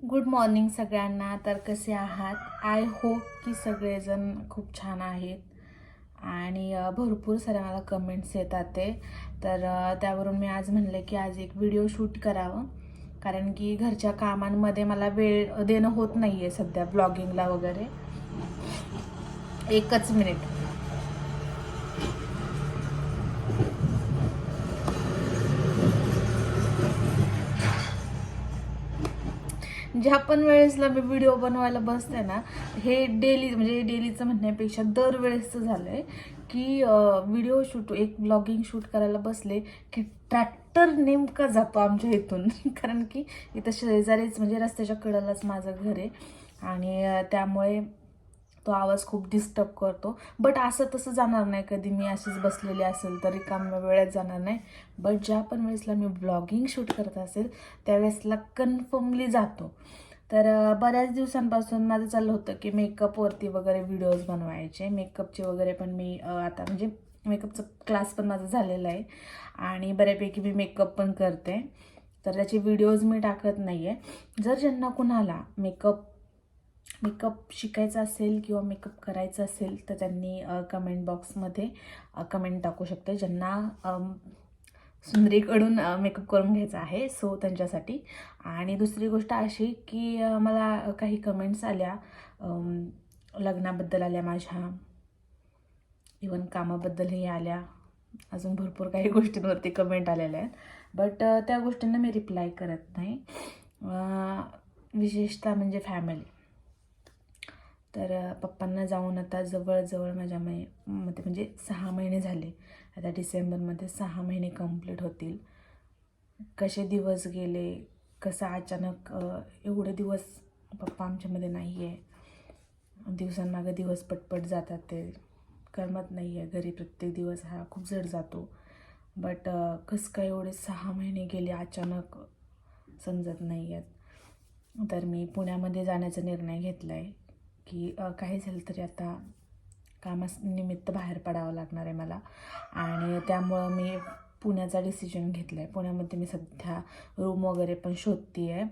Good morning सगळ्यांना. तर कसे आहात? आय होप की सगळेजण खूप छान आहेत. आणि भरपूर साऱ्या मला कमेंट्स येतात ते. तर त्यावरून मी आज म्हणले की आज एक व्हिडिओ शूट करावं. कारण की घरच्या कामांमध्ये मला वेळ देणं होत नाही आहे सध्या ब्लॉगिंगला वगैरे. एकच मिनिट ज्या पण वेळेसला मी व्हिडिओ बनवायला बसते ना हे डेली म्हणजे डेलीचं म्हणण्यापेक्षा दरवेळेसचं झालं आहे की व्हिडिओ शूट एक ब्लॉगिंग शूट करायला बसले की ट्रॅक्टर नेमका जातो आमच्या इथून. कारण की इथं शेजारीच म्हणजे रस्त्याच्या कडेलाच माझं घर आहे. आणि त्यामुळे तो आवाज खूप डिस्टर्ब करतो. बट असं तसं जाणार नाही कधी. मी अशीच बसलेली असेल तरी काम वेळेत जाणार नाही. बट ज्या पण वेळेसला मी ब्लॉगिंग शूट करत असेल त्यावेळेसला कन्फर्मली जातो. तर बऱ्याच दिवसांपासून माझं चाललं होतं की मेकअपवरती वगैरे व्हिडिओज बनवायचे. मेकअपचे वगैरे पण मी आता म्हणजे मेकअपचा क्लास पण माझा झालेला आहे आणि बऱ्यापैकी मी मेकअप पण करते. तर त्याचे व्हिडिओज मी टाकत नाही आहे जर ज्यांना कुणाला मेकअप मेकअप शिकायचा असेल किंवा मेकअप करायचं असेल तर त्यांनी कमेंट बॉक्समध्ये कमेंट टाकू शकते. ज्यांना सुंदरीकडून मेकअप करून घ्यायचा आहे सो त्यांच्यासाठी. आणि दुसरी गोष्ट अशी की मला काही कमेंट्स आल्या लग्नाबद्दल आल्या माझ्या. इवन कामाबद्दलही आल्या. अजून भरपूर काही गोष्टींवरती कमेंट आलेल्या आहेत. बट त्या गोष्टींना मी रिप्लाय करत नाही. विशेषतः म्हणजे फॅमिली तर पप्पांना जाऊन आता जवळजवळ माझ्या मै मध्ये म्हणजे सहा महिने झाले. आता डिसेंबरमध्ये सहा महिने कंप्लीट होतील. कसे दिवस गेले कसं अचानक एवढे दिवस पप्पा आमच्यामध्ये नाही आहे दिवसांमागं दिवस पटपट जातात ते. करमत नाही आहे घरी प्रत्येक दिवस हा खूप जड जातो. बट कसं काय एवढे सहा महिने गेले अचानक समजत नाही आहेत तर मी पुण्यामध्ये जाण्याचा निर्णय घेतला आहे की काही झालं तरी आता कामास निमित्त बाहेर पडावं लागणार आहे मला. आणि त्यामुळं मी पुण्याचा डिसिजन घेतला आहे पुण्यामध्ये मी सध्या रूम वगैरे पण शोधते आहे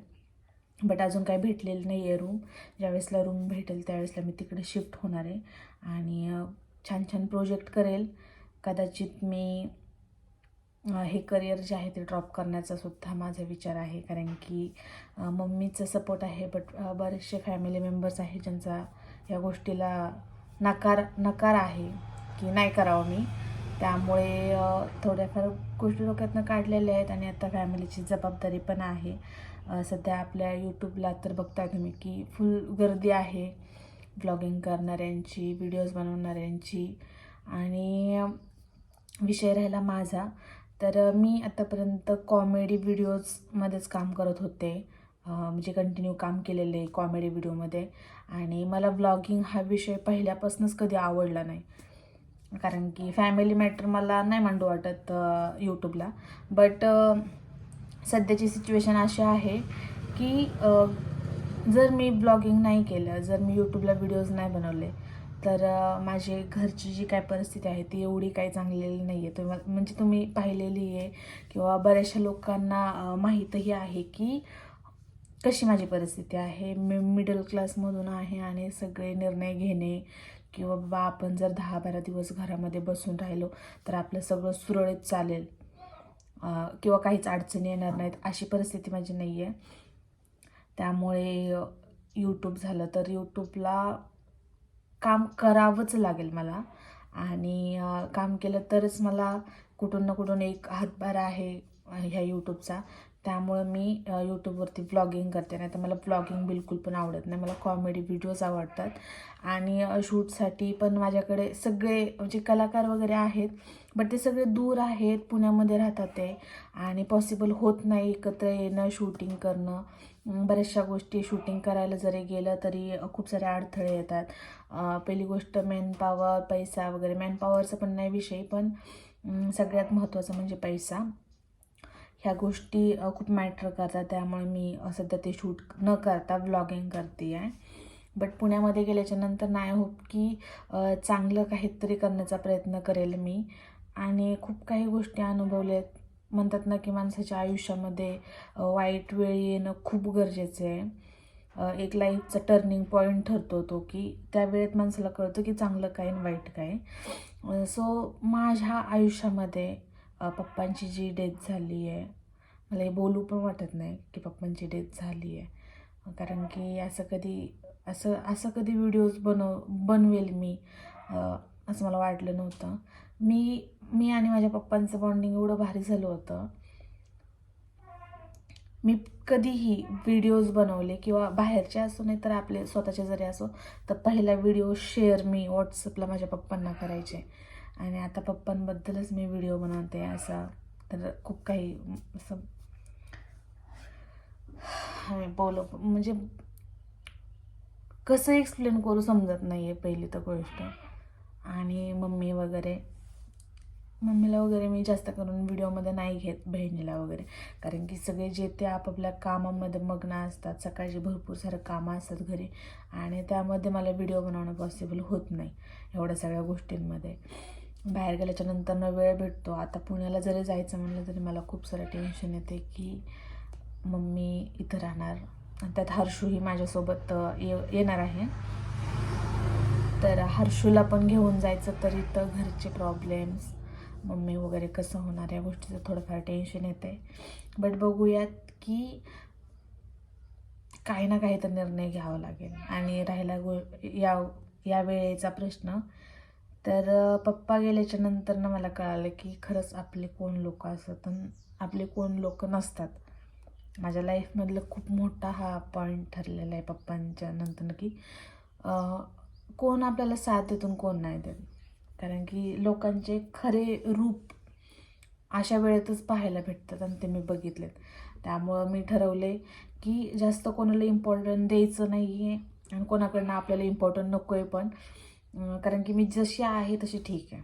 बट अजून काही भेटलेलं नाही आहे रूम ज्यावेळेसला रूम भेटेल त्यावेळेसला मी तिकडे शिफ्ट होणार आहे. आणि छान छान प्रोजेक्ट करेल. कदाचित मी हे करिअर जे आहे ते ड्रॉप करण्याचा सुद्धा माझा विचार आहे. कारण की मम्मीचा मम्मीचं सपोर्ट आहे. बट बरेचसे फॅमिली मेंबर्स आहे ज्यांचा या गोष्टीला नकार नकार आहे की नाही करावं मी. त्यामुळे थोड्याफार गोष्टी डोक्यातनं काढलेल्या आहेत आणि आता फॅमिलीची जबाबदारी पण आहे. सध्या आपल्या यूट्यूबला तर बघताय तुम्ही की फुल गर्दी आहे. ब्लॉगिंग करणाऱ्यांची व्हिडिओज बनवणाऱ्यांची. आणि विषय राहिला माझा. तर मी आतापर्यंत कॉमेडी व्हिडिओजमध्येच काम करत होते. म्हणजे कंटिन्यू काम केलेलं आहे कॉमेडी व्हिडिओमध्ये आणि मला ब्लॉगिंग हा विषय पहिल्यापासूनच कधी आवडला नाही. कारण की फॅमिली मॅटर मला नाही मांडू वाटत यूट्यूबला बट सध्याची सिच्युएशन अशी आहे की जर मी ब्लॉगिंग नाही केलं जर मी यूट्यूबला व्हिडिओज नाही बनवले तर माझे घरची जी काय परिस्थिती आहे ती एवढी काही चांगलेली नाही आहे तुम्हाला म्हणजे तुम्ही पाहिलेली आहे किंवा बऱ्याचशा लोकांना माहीतही आहे की कशी माझी परिस्थिती आहे. मी मिडल क्लासमधून आहे आणि सगळे निर्णय घेणे किंवा बाबा आपण जर दहा बारा दिवस घरामध्ये बसून राहिलो तर आपलं सगळं सुरळीत चालेल. किंवा काहीच अडचणी येणार नाहीत अशी परिस्थिती माझी नाही आहे त्यामुळे यूट्यूब झालं तर यूट्यूबला काम करावंच लागेल मला. आणि काम केलं तरच मला कुठून ना कुठून एक हातभार आहे ह्या यूट्यूबचा त्यामुळं मी यूट्यूबवरती ब्लॉगिंग करते. नाही तर मला ब्लॉगिंग बिलकुल पण आवडत नाही. मला कॉमेडी व्हिडिओज आवडतात. आणि शूटसाठी पण माझ्याकडे सगळे म्हणजे कलाकार वगैरे आहेत बट ते सगळे दूर आहेत पुण्यामध्ये राहतात ते. आणि पॉसिबल होत नाही एकत्र येणं शूटिंग करणं. बऱ्याचशा गोष्टी शूटिंग करायला जरी गेलं तरी खूप सारे अडथळे येतात. पहिली गोष्ट मॅनपॉवर पैसा वगैरे. मॅनपॉवरचा पण नाही विषय पण सगळ्यात महत्त्वाचं म्हणजे पैसा. ह्या गोष्टी खूप मॅटर करतात. त्यामुळे मी सध्या ते शूट न करता ब्लॉगिंग करते आहे. बट पुण्यामध्ये गेल्याच्यानंतर नाही होत की चांगलं काहीतरी करण्याचा प्रयत्न करेल मी. आणि खूप काही गोष्टी अनुभवल्या आहेत म्हणतात ना की माणसाच्या आयुष्यामध्ये वाईट वेळ येणं खूप गरजेचं आहे. एक लाईफचा टर्निंग पॉईंट ठरतो तो की त्या वेळेत माणसाला कळतं की चांगलं काय आणि वाईट काय. सो माझ्या आयुष्यामध्ये पप्पांची जी डेथ झाली आहे मला हे बोलू पण वाटत नाही की पप्पांची डेथ झाली आहे. कारण की असं कधी असं असं कधी व्हिडिओज बनव बनवेल मी असं मला वाटलं नव्हतं. मी मी आणि माझ्या पप्पांचं बॉन्डिंग एवढं भारी झालं होतं. मी कधीही व्हिडिओज बनवले किंवा बाहेरचे असो नाही तर आपले स्वतःचे जरी असो तर पहिला व्हिडिओ शेअर मी व्हॉट्सअपला माझ्या पप्पांना करायचे. आणि आता पप्पांबद्दलच मी व्हिडिओ बनवते असं. तर खूप काही असं मी बोल. म्हणजे कसं एक्सप्लेन करू समजत नाही आहे पहिली तर गोष्ट. आणि मम्मी वगैरे. मम्मीला वगैरे मी जास्त करून व्हिडिओमध्ये नाही घेत बहिणीला वगैरे. कारण की सगळे जे ते आपापल्या कामामध्ये मग्न असतात सकाळची भरपूर सारं कामं असतात घरी. आणि त्यामध्ये मला व्हिडिओ बनवणं पॉसिबल होत नाही एवढ्या सगळ्या गोष्टींमध्ये. बाहेर गेल्याच्यानंतर वेळ भेटतो. आता पुण्याला जरी जायचं म्हणलं तरी मला खूप सारं टेन्शन येते की मम्मी इथं राहणार. आणि त्यात हर्षूही माझ्यासोबत ये येणार आहे. तर हर्षूला पण घेऊन जायचं तरी तर घरचे प्रॉब्लेम्स मम्मी वगैरे कसं होणार या गोष्टीचं थोडंफार टेन्शन येते. बट बघूयात की काही ना काही तर निर्णय घ्यावा लागेल. आणि राहिला गो या या वेळेचा प्रश्न तर पप्पा गेल्याच्यानंतर ना मला कळालं की खरंच आपले कोण लोक असतात आणि आपले कोण लोक नसतात. माझ्या लाईफमधलं खूप मोठा हा पॉईंट ठरलेला आहे पप्पांच्या नंतर की कोण आपल्याला साथ देतून कोण नाही देत. कारण की लोकांचे खरे रूप अशा वेळेतच पाहायला भेटतात आणि ते मी बघितलेत. त्यामुळं मी ठरवले की जास्त कोणाला इम्पॉर्टंट द्यायचं नाही आहे आणि कोणाकडनं आपल्याला इम्पॉर्टंट नको आहे पण कारण की मी जशी आहे तशी ठीक आहे.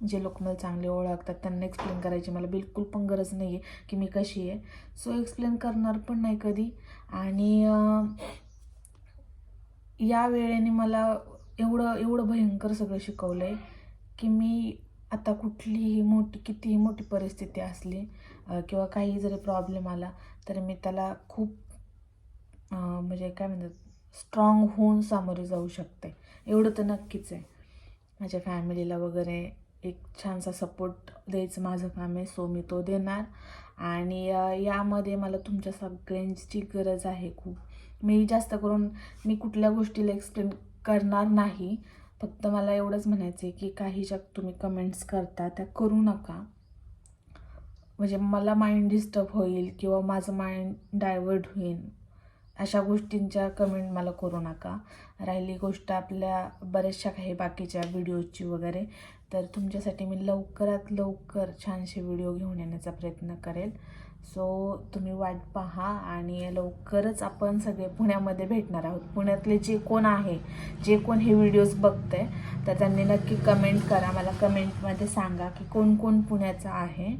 जे लोक मला चांगले ओळखतात त्यांना एक्सप्लेन करायची मला बिलकुल पण गरज नाही आहे की मी कशी आहे. सो एक्सप्लेन करणार पण नाही कधी. आणि या वेळेने मला एवढं एवढं भयंकर सगळं शिकवलं आहे की मी आता कुठलीही मोठी कितीही मोठी परिस्थिती असली किंवा काही जरी प्रॉब्लेम आला तरी मी त्याला खूप म्हणजे काय म्हणतात स्ट्रॉंग होऊन सामोरे जाऊ शकते. एवढं तर नक्कीच आहे. माझ्या फॅमिलीला वगैरे एक छानसा सपोर्ट द्यायचं माझं काम आहे सो मी तो देणार. आणि यामध्ये मला तुमच्या सगळ्यांची गरज आहे खूप. मी जास्त करून मी कुठल्या गोष्टीला एक्सप्लेन करणार नाही. फक्त मला एवढंच म्हणायचं आहे की काही ज्या तुम्ही कमेंट्स करता त्या करू नका. म्हणजे मला माइंड डिस्टर्ब होईल किंवा माझं माइंड डायवर्ट होईल. अशा गोष्टींच्या कमेंट मला करू नका. राहिली गोष्ट आपल्या बऱ्याचशा काही बाकीच्या व्हिडिओची वगैरे. तर तुमच्यासाठी मी लवकरात लवकर छानसे व्हिडिओ घेऊन येण्याचा प्रयत्न करेल. सो तुम्ही वाट पहा आणि लवकरच आपण सगळे पुण्यामध्ये भेटणार आहोत. पुण्यातले जे कोण आहे जे कोण हे व्हिडिओज बघते तर त्यांनी नक्की कमेंट करा. मला कमेंटमध्ये सांगा की कोण कोण पुण्याचं आहे.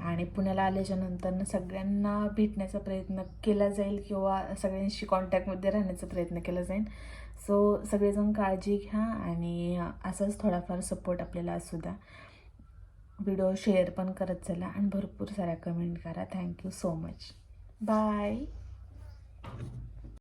आणि पुण्याला आल्याच्यानंतर सगळ्यांना भेटण्याचा प्रयत्न केला जाईल किंवा सगळ्यांशी कॉन्टॅक्टमध्ये राहण्याचा प्रयत्न केला जाईल. सो सगळेजण काळजी घ्या आणि असाच थोडाफार सपोर्ट आपल्याला असू द्या. व्हिडिओ शेअर पण करत चला आणि भरपूर साऱ्या कमेंट करा. Thank you so much bye